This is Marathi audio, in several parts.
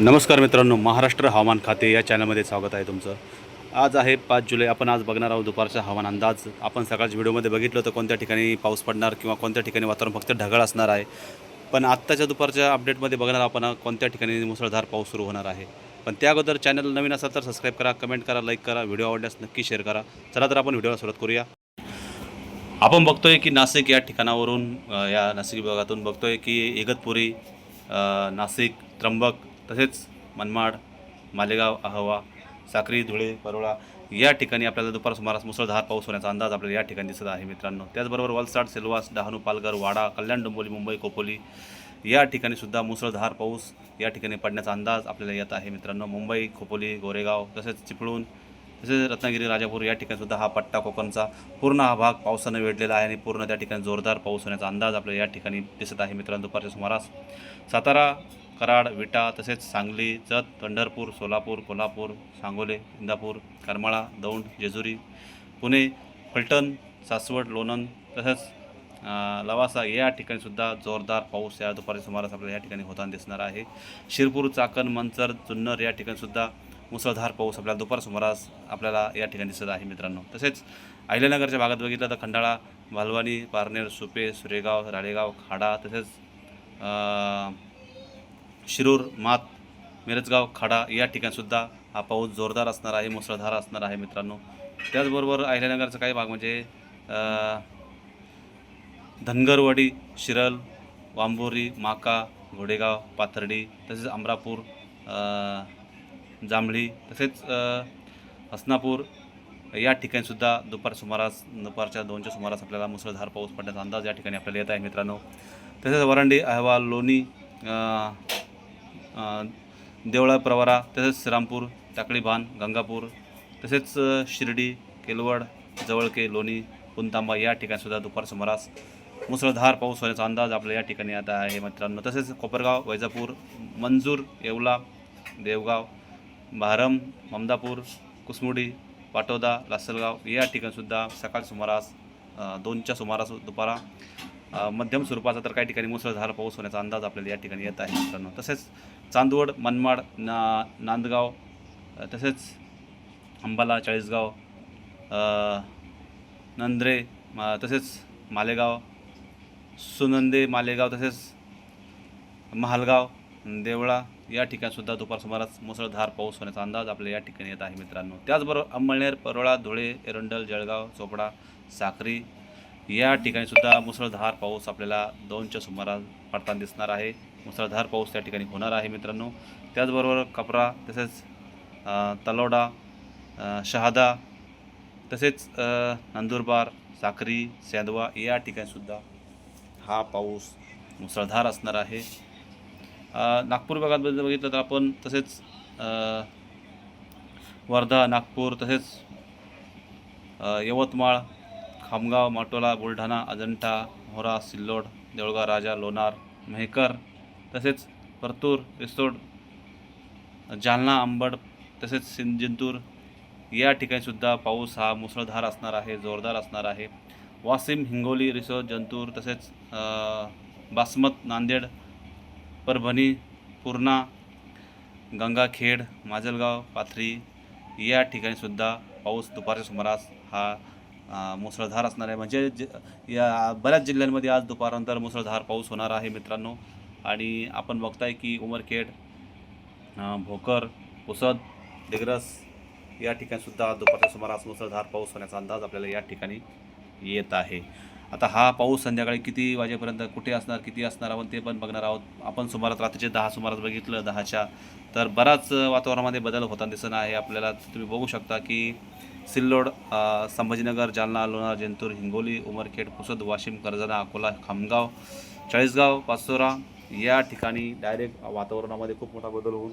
नमस्कार मित्रांनो महाराष्ट्र हवामान खाते या चॅनलमध्ये स्वागत आहे तुमचं. आज आहे पाच जुलै आपण आज बघणार आहोत दुपारचा हवामान अंदाज. आपण सकाळच्या व्हिडिओमध्ये बघितलं तर कोणत्या ठिकाणी पाऊस पडणार किंवा कोणत्या ठिकाणी वातावरण फक्त ढगाळ असणार आहे. पण आत्ताच्या दुपारच्या अपडेटमध्ये बघणार आपण कोणत्या ठिकाणी मुसळधार पाऊस सुरू होणार आहे. पण त्या अगोदर चॅनल नवीन असाल तर सबस्क्राईब करा कमेंट करा लाईक करा व्हिडिओ आवडल्यास नक्की शेअर करा. चला तर आपण व्हिडिओला सुरुवात करूया. आपण बघतोय की नाशिक या ठिकाणावरून या नाशिक विभागातून बघतोय की इगतपुरी नाशिक त्र्यंबक तसेच मनमाड मालेगाव अहवा साक्री धुळे परोळा या ठिकाणी आपल्याला दुपार सुमारास मुसळधार पाऊस होण्याचा अंदाज आपल्याला या ठिकाणी दिसत आहे मित्रांनो. त्याचबरोबर वलसाड सेलवास डहाणू पालघर वाडा कल्याण डोंबोली मुंबई खोपोली या ठिकाणी सुद्धा मुसळधार पाऊस या ठिकाणी पडण्याचा अंदाज आपल्याला येत आहे मित्रांनो. मुंबई खोपोली गोरेगाव तसेच चिपळूण तसेच रत्नागिरी राजापूर या ठिकाणीसुद्धा हा पट्टा कोकणचा पूर्ण हा भाग पावसानं वेढलेला आहे आणि पूर्ण त्या ठिकाणी जोरदार पाऊस होण्याचा अंदाज आपल्याला या ठिकाणी दिसत आहे. मित्रांनो दुपारच्या सुमारास सातारा कराड विटा तसेच सांगली जत पंढरपूर सोलापूर कोल्हापूर सांगोले इंदापूर करमाळा दौंड जेजुरी पुणे फलटण सासवड लोणंद तसेच लवासा या ठिकाणीसुद्धा जोरदार पाऊस या दुपारी सुमारास आपल्याला या ठिकाणी होताना दिसणार आहे. शिरपूर चाकण मंचर जुन्नर या ठिकाणीसुद्धा मुसळधार पाऊस आपल्याला दुपार सुमारास आपल्याला या ठिकाणी दिसत आहे मित्रांनो. तसेच अहिल्यानगरच्या भागात बघितलं तर खंडाळा भालवानी पारनेर सुपे सुरेगाव राळेगाव खाडा तसेच शिरूर मात मिरजगाव खाडा या ठिकाणीसुद्धा हा पाऊस जोरदार असणार आहे मुसळधार असणार आहे मित्रांनो. त्याचबरोबर अहिल्यानगरचा काही भाग म्हणजे धनगरवाडी शिरल वांबोरी माका घोडेगाव पाथर्डी तसेच अमरापूर जांभळी तसेच हसनापूर या ठिकाणीसुद्धा दुपार सुमारास दुपारच्या दोनच्या सुमारास आपल्याला मुसळधार पाऊस पडण्याचा अंदाज या ठिकाणी आपल्याला येत आहे मित्रांनो. तसेच वरांडी अहवाल लोणी देवळा प्रवारा तसेच श्रीरामपूर टाकळीभान गंगापूर तसेच शिर्डी केलवड जवळके लोणी पुंतांबा या ठिकाणीसुद्धा दुपार सुमारास मुसळधार पाऊस होण्याचा अंदाज आपल्या या ठिकाणी आता आहे मित्रांनो. तसेच कोपरगाव वैजापूर मंजूर येवला देवगाव भारम ममदापूर कुसमुडी पाटोदा लासलगाव या ठिकाणीसुद्धा सकाळ सुमारास दोनच्या सुमारास दुपारा मध्यम स्वरूपाचा तर काही ठिकाणी मुसळधार पाऊस होण्याचा अंदाज आपल्याला या ठिकाणी येत आहे मित्रांनो. तसेच चांदवड मनमाड ना नांदगाव तसेच अंबाला चाळीसगाव नंद्रे तसेच मालेगाव सुनंदे मालेगाव तसेच महालगाव देवळा या ठिकाणीसुद्धा दुपार सुमारास मुसळधार पाऊस होण्याचा अंदाज आपल्या या ठिकाणी येत आहे मित्रांनो. त्याचबरोबर अंमळनेर परोळा धुळे एरंडल जळगाव चोपडा साक्री या ठिकाणीसुद्धा मुसळधार पाऊस आपल्याला दोनच्या सुमारास पडताना दिसणार आहे. मुसळधार पाऊस त्या ठिकाणी होणार आहे मित्रांनो. त्याचबरोबर कपरा तसेच तलोडा शहादा तसेच नंदुरबार साक्री सेंदवा या ठिकाणीसुद्धा हा पाऊस मुसळधार असणार आहे. नागपूर भागात बघितलं तर आपण तसेच वर्धा नागपूर तसेच यवतमाळ खामगाव माटोला बुलढाणा अजंठा मोरा सिल्लोड देऊळगाव राजा लोणार मेहकर तसेच परतूर रिसोड जालना अंबड तसेच सिंजिंतूर या ठिकाणीसुद्धा पाऊस हा मुसळधार असणार आहे जोरदार असणार आहे. वासिम हिंगोली रिसोड जंतूर तसेच बासमत नांदेड परभणी पूर्णा गंगाखेड माजलगाव पाथरी या ठिकाणीसुद्धा पाऊस दुपारच्या सुमारास हा मुसळधार असणार आहे. म्हणजे ज या बऱ्याच जिल्ह्यांमध्ये आज दुपारनंतर मुसळधार पाऊस होणार आहे मित्रांनो. आणि आपण बघताय की उमरखेड भोकर पुसद दिग्रस या ठिकाणीसुद्धा दुपारच्या सुमारास मुसळधार पाऊस होण्याचा अंदाज आपल्याला या ठिकाणी येत आहे. आता हा पाऊस संध्याकाळी किती वाजेपर्यंत कुठे असणार किती असणार आपण ते पण बघणार आहोत. आपण सुमारास रात्रीचे दहा सुमारास बघितलं दहाच्या तर बराच वातावरणामध्ये बदल होताना दिसणं आहे. आपल्याला तुम्ही बघू शकता की सिल्लोड संभाजीनगर जालना लोणार जंतूर हिंगोली उमरखेड पुसद वाशिम कर्जना अकोला खामगाव चाळीसगाव पाचोरा या ठिकाणी डायरेक्ट वातावरणामध्ये खूप मोठा बदल होऊन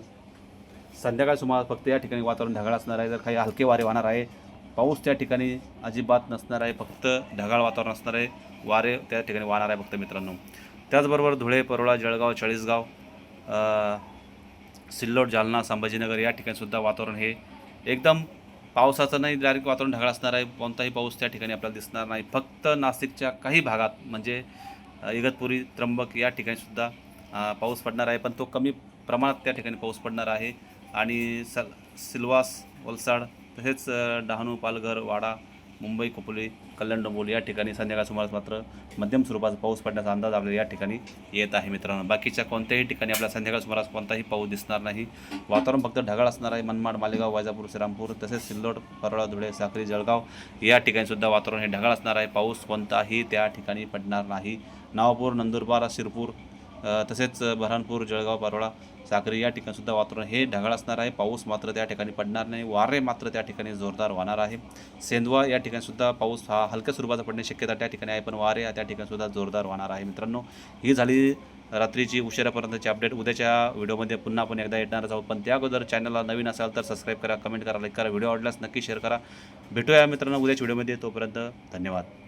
संध्याकाळ सुमार फक्त या ठिकाणी वातावरण ढगाळ असणार आहे. तर काही हलके वारे वाहणार आहे पाऊस त्या ठिकाणी अजिबात नसणार आहे फक्त ढगाळ वातावरण असणार आहे वारे त्या ठिकाणी वाहणार आहे फक्त मित्रांनो. त्याचबरोबर धुळे परोळा जळगाव चाळीसगाव सिल्लोड जालना संभाजीनगर या ठिकाणीसुद्धा वातावरण हे एकदम पावसाचं नाही डायरेक्ट वातावरण ढगाळ असणार आहे कोणताही पाऊस त्या ठिकाणी आपल्याला दिसणार नाही. फक्त नाशिकच्या काही भागात म्हणजे इगतपुरी त्र्यंबक या ठिकाणीसुद्धा पाऊस पडणार आहे पण तो कमी प्रमाणात त्या ठिकाणी पाऊस पडणार आहे. आणि स सिल्वास वलसाड तसेच डहाणू पालघर वाडा मुंबई खोपोली कल्याण डोंबोली या ठिकाणी संध्याकाळ सुमारास मात्र मध्यम स्वरूपाचा पाऊस पडण्याचा अंदाज आपल्याला या ठिकाणी येत आहे मित्रांनो. बाकीच्या कोणत्याही ठिकाणी आपल्याला संध्याकाळ सुमारास कोणताही पाऊस दिसणार नाही. वातावरण फक्त ढगाळ असणार आहे. मनमाड मालेगाव वैजापूर श्रीरामपूर तसेच सिल्लोड परळा धुळे साक्री जळगाव या ठिकाणी सुद्धा वातावरण हे ढगाळ असणार आहे. पाऊस कोणताही त्या ठिकाणी पडणार नाही. नावापूर नंदुरबार शिरपूर तसेच बऱ्हाणपूर जळगाव पारोळा साक्री या ठिकाणीसुद्धा वातावरण हे ढगाळ असणार आहे. पाऊस मात्र त्या ठिकाणी पडणार नाही. वारे मात्र त्या ठिकाणी जोरदार वाहणार आहे. सेंदवा या ठिकाणीसुद्धा पाऊस हा हलक्या स्वरूपाचा पडण्याची शक्यता त्या ठिकाणी आहे पण वारे त्या ठिकाणीसुद्धा जोरदार वाहणार आहे. मित्रांनो ही झाली रात्रीची उशिरापर्यंतची अपडेट उद्याच्या व्हिडिओमध्ये पुन्हा आपण एकदा येणारच आहोत. पण त्या अगोदर चॅनलला नवीन असाल तर सबस्क्राईब करा कमेंट करा लाईक करा व्हिडिओ आवडल्यास नक्की शेअर करा. भेटूया मित्रांनो उद्याच्या व्हिडिओमध्ये. तोपर्यंत धन्यवाद.